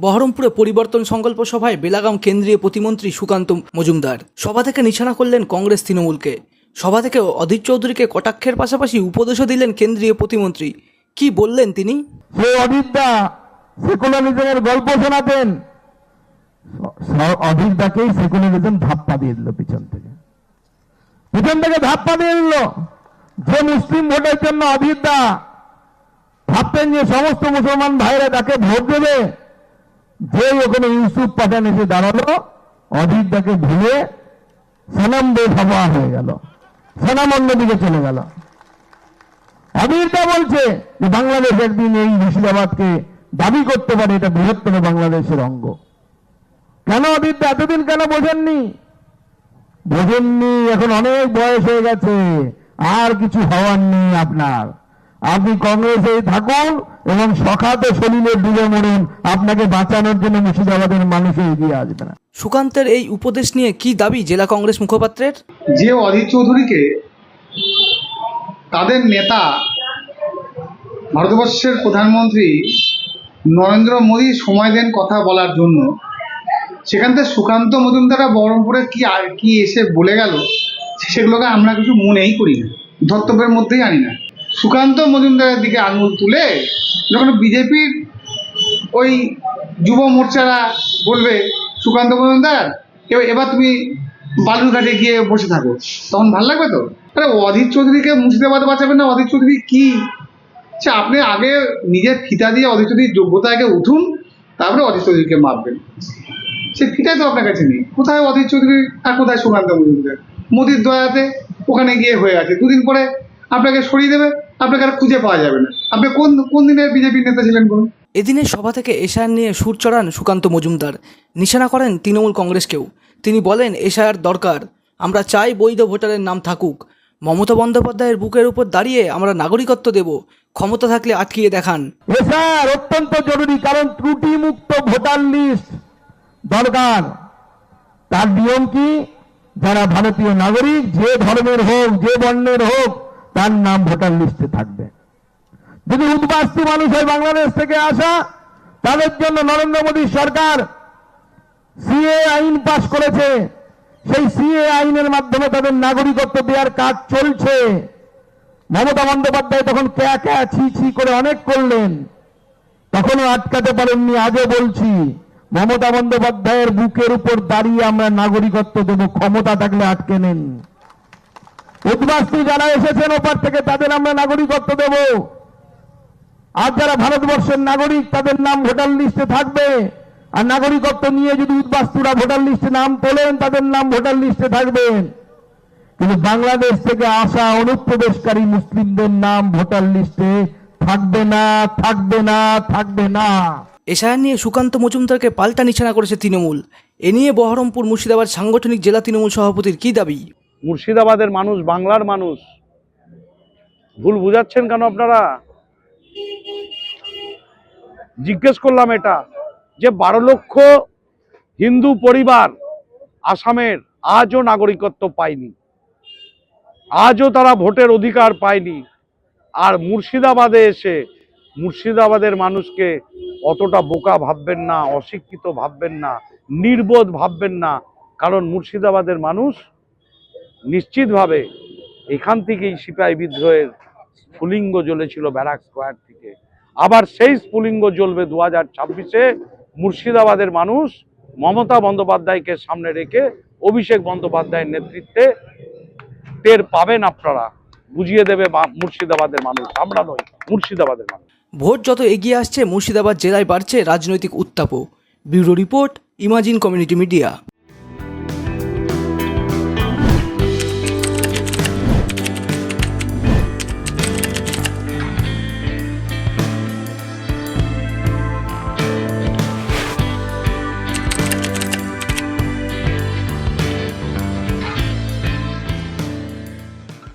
বহরমপুরে পরিবর্তন সংকল্প সভায় বেলাগাম কেন্দ্রীয় প্রতিমন্ত্রী সুকান্ত মজুমদার। সভা থেকে নিশানা করলেন কংগ্রেস তৃণমূলকে। সভা থেকে অধীর চৌধুরীকে কটাক্ষের পাশাপাশি উপদেশও দিলেন কেন্দ্রীয় প্রতিমন্ত্রী। কি বললেন তিনি? সে অজিতদা সেকুলারিজমের গল্প শোনাতেন। অজিতদাকেই সেকুলারিজম ধাপ্পা দিয়ে দিল পিছন থেকে। পিছন থেকে ধাপ্পা দিয়ে দিল। যে মুসলিম ভোটের জন্য অজিতদা ভাবতেন যে সমস্ত মুসলমান ভাইরা তাকে ভোট দেবে। যে ওখানে ইউসুফ পাঠান এসে দাঁড়াল অজিতদাকে ভুলে সানাম বেফাবা হয়ে গেল। সানাম অন্যদিকে চলে গেল। অবিরদা বলছে যে বাংলাদেশ একদিন এই মুর্শিদাবাদকে দাবি করতে পারে, এটা বৃহত্তম বাংলাদেশের অঙ্গ। কেন অবিরদা এতদিন কেন বোঝেননি? বোঝেননি, এখন অনেক বয়স হয়ে গেছে, আর কিছু হওয়ার নেই আপনার। আপনি কংগ্রেসে থাকুন এবং সখাত সলিলে ডুবে মরুন আপনাকে বাঁচানোর জন্য মুর্শিদাবাদের মানুষ এগিয়ে আসবে না। সুকান্তের এই উপদেশ নিয়ে কি দাবি জেলা কংগ্রেস মুখপাত্রের? যে অধীর চৌধুরীকে তাদের নেতা ভারতবর্ষের প্রধানমন্ত্রী নরেন্দ্র মোদী সময় দেন কথা বলার জন্য সেখান থেকে সুকান্ত মজুমদারা বহরমপুরে কি আর কি এসে বলে গেল সেগুলোকে আমরা কিছু মনেই করি না। ধর্তব্যের মধ্যেই আনি না। সুকান্ত মজুমদারের দিকে আঙুল তুলে যখন বিজেপির ওই যুব মোর্চারা বলবে, সুকান্ত মজুমদার এবার এবার তুমি বালুরঘাটে গিয়ে বসে থাকো। তখন ভালো লাগবে তো? আরে অধীর চৌধুরীকে মুর্শিদাবাদে বাঁচাবেন না। অধীর চৌধুরী কি? সে আপনি আগে নিজের ফিতা দিয়ে অধীর চৌধুরীর যোগ্যতা আগে উঠুন, তারপরে অধীর চৌধুরীকে মাপবেন সে ফিতাই তো আপনার কাছে নেই। কোথায় অধীর চৌধুরী আর কোথায় সুকান্ত মজুমদার? মোদির দয়াতে ওখানে গিয়ে হয়ে আছে। দুদিন পরে আপনাকে সরিয়ে দেবে। আপনাকে আর খুঁজে পাওয়া যাবে না। আপনি কোন কোন দিনের বিজেপির নেতা ছিলেন বলুন? এদিনের সভা থেকে এশায়ার নিয়ে সুর চড়ান সুকান্ত মজুমদার। নিশানা করেন তৃণমূল কংগ্রেসকেও। তিনি বলেন এশায়ার দরকার। আমরা চাই বৈধ ভোটারের নাম থাকুক। মমতা বন্দ্যোপাধ্যায়ের বুকের উপর দাঁড়িয়ে আমরা নাগরিকত্ব দেব। ক্ষমতা থাকলে আটকিয়ে দেখান। স্যার অত্যন্ত জরুরি কারণ ত্রুটি মুক্ত ভোটার লিস্ট দরকার। তার নিয়ম কি? যারা ভারতীয় নাগরিক যে ধর্মের হোক যে বর্ণের হোক তার নাম ভোটার লিস্টে থাকবে। যদি উদ্বাস্তু মানুষ হয় বাংলাদেশ থেকে আসা, তাদের জন্য নরেন্দ্র মোদী সরকার সিএ আইন পাশ করেছে। সেই সিএ আইনের মাধ্যমে তাদের নাগরিকত্ব দেওয়ার কাজ চলছে। মমতা বন্দ্যোপাধ্যায় তখন ক্যা ক্যা ছি ছি করে অনেক করলেন। তখনও আটকাতে পারেননি আজও বলছি, মমতা বন্দ্যোপাধ্যায়ের বুকের উপর দাঁড়িয়ে আমরা নাগরিকত্ব দেব, ক্ষমতা থাকলে আটকে নেন। উদ্বাস্তু যারা এসেছেন, ওপার থেকে তাদের আমরা নাগরিকত্ব দেব। আর যারা ভারতবর্ষের নাগরিক, তাদের নাম ভোটার লিস্টে থাকবে। আর নাগরিকত্ব নিয়ে যদি উদ্বাস্তুরা ভোটার লিস্টে নাম তোলেন, তাদের নাম ভোটার লিস্টে থাকবেন কিন্তু বাংলাদেশ থেকে আসা অনুপ্রবেশকারী মুসলিমদের নাম ভোটার লিস্টে থাকবে না থাকবে না থাকবে না। এশায়ার নিয়ে সুকান্ত মজুমদারকে পাল্টা নিশানা করেছে তৃণমূল। এ নিয়ে বহরমপুর মুর্শিদাবাদ সাংগঠনিক জেলা তৃণমূল সভাপতির কি দাবি? মুর্শিদাবাদের মানুষ, বাংলার মানুষ। ভুল বুঝাচ্ছেন কেন আপনারা? জিজ্ঞেস করলাম এটা, যে বারো লক্ষ হিন্দু পরিবার আসামের আজও নাগরিকত্ব পায়নি, আজও তারা ভোটের অধিকার পায়নি, আর মুর্শিদাবাদে এসে মুর্শিদাবাদের মানুষকে অতটা বোকা ভাববেন না, অশিক্ষিত ভাববেন না, নির্বোধ ভাববেন না, কারণ মুর্শিদাবাদের মানুষ নিশ্চিতভাবে এখান থেকেই সিপাহী বিদ্রোহের স্ফুলিঙ্গ জ্বলেছিল ব্যারাক স্কোয়ার থেকে। আবার সেই স্ফুলিঙ্গ জ্বলবে দু হাজার ছাব্বিশে মুর্শিদাবাদের মানুষ মমতা বন্দ্যোপাধ্যায়কে সামনে রেখে অভিষেক বন্দ্যোপাধ্যায়ের নেতৃত্বে টের পাবেন আপনারা। বুঝিয়ে দেবে মুর্শিদাবাদের মানুষ, আমরা নই, মুর্শিদাবাদের মানুষ। ভোট যত এগিয়ে আসছে, মুর্শিদাবাদ জেলায় বাড়ছে রাজনৈতিক উত্তাপও। Bureau report, Imagine Community Media.